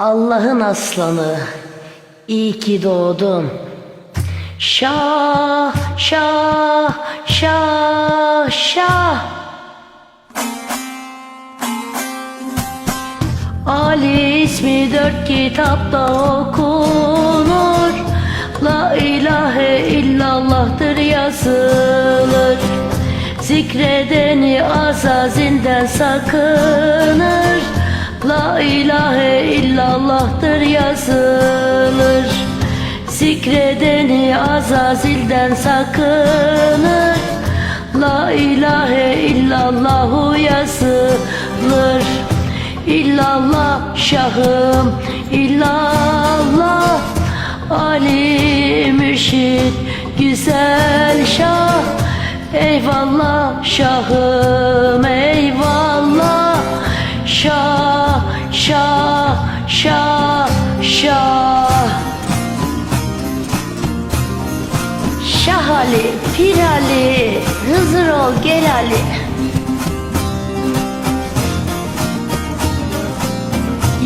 Allah'ın aslanı, iyi ki doğdun. Şah, şah, şah, şah. Ali ismi dört kitapta okunur. La ilahe illallah'tır yazılır. Zikredeni azazilden sakınır. La ilahe illallah'tır yazılır. Zikredeni azazilden sakınır. La ilahe illallahu yazılır. İllallah şahım illallah Ali mürşit güzel şah Eyvallah şahım Şah Ali, Pir Ali, Hızır ol gel Ali.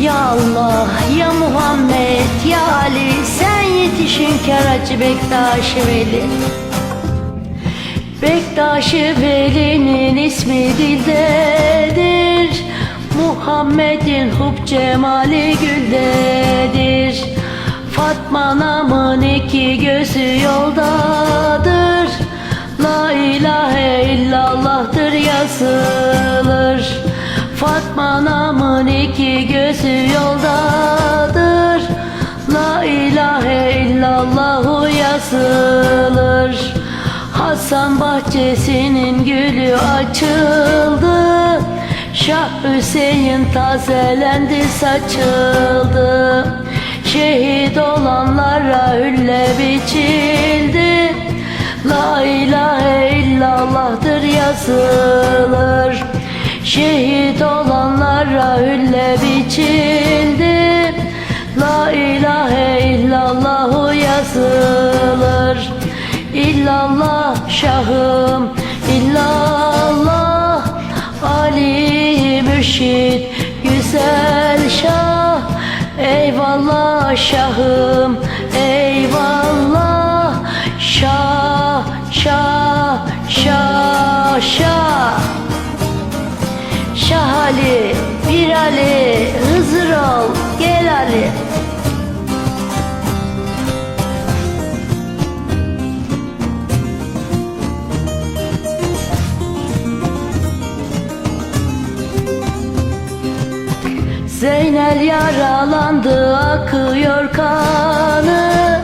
Ya Allah, ya Muhammed, ya Ali Sen yetiş Hünkâracı Bektaş-ı Veli. Bektaş-ı Veli'nin ismi dildedir Muhammed'in hub cemali güldedir Fatma namın iki gözü yoldadır. La ilahe illallah'tır yazılır. Fatma namın iki gözü yoldadır. La ilahe illallahu yazılır. Hasan bahçesinin gülü açıldı. Şah Hüseyin tazelendi saçıldı Şehit olanlara hülle biçildi. La ilahe illallah'tır yazılır. Şehit olanlara hülle biçildi. La ilahe illallahu yazılır. İllallah şahım illallah Ali mürşit güzel şah. Eyvallah şahım eyvallah Zeynel yaralandı akıyor kanı.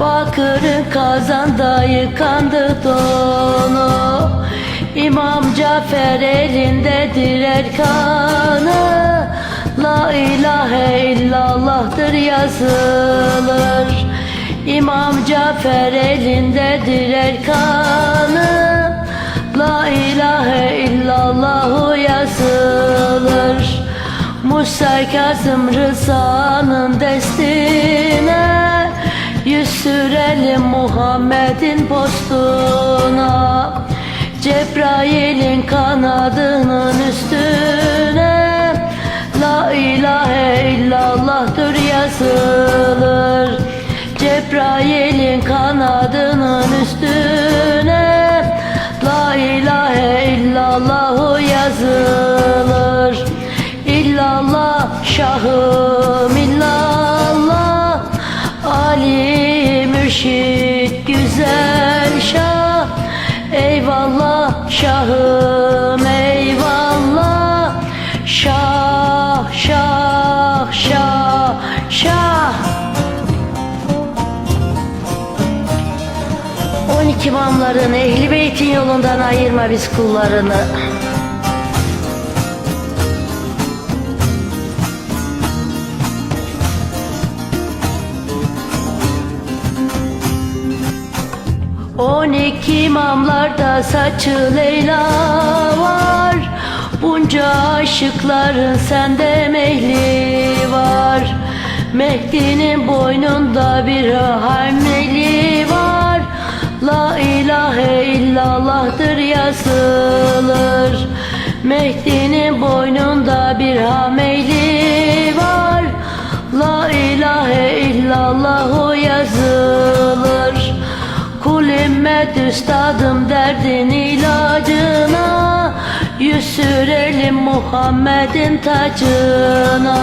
Bakır'ın kazanda yıkandı donu. İmam Cafer elindedir erkanı La ilahe illallah'tır yazılır. İmam Cafer elindedir erkanı La ilahe Musa Kazım Rıza'nın destine. Yüz sürelim Muhammed'in postuna. Cebrail'in kanadının üstüne. La ilahe illallah'tır yazılır İllallah şahım illallah Ali mürşit güzel şah. Eyvallah şahım eyvallah. Şah şah şah şah. 12 imamların ehli beytin yolundan ayırma biz kullarını On iki mamlarda saçı Leyla var. Bunca aşıkların sende mehli var. Mehdi'nin boynunda bir hameli var. La ilahe illallah'tır yazılır. Mehdi'nin boynunda bir hameli var. La ilahe illallah o yazılır. Mehmet üstadım derdin ilacına Yüz sürelim Muhammed'in tacına.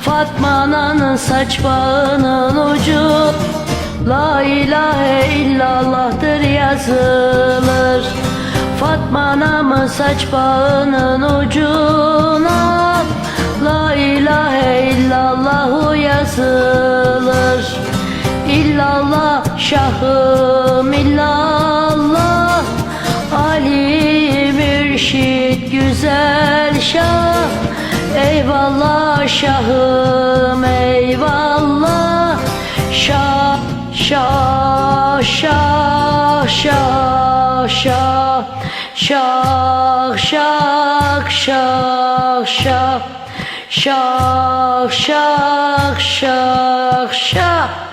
Fatma ananın saç bağının ucu La ilahe illallah'tır yazılır. Fatma anamın saç bağının ucuna La ilahe illallahu yazılır. İllallah şahım güzel şah Eyvallah şahım eyvallah Şah şah şah şah şah Şah şah şah şah Şah şah şah şah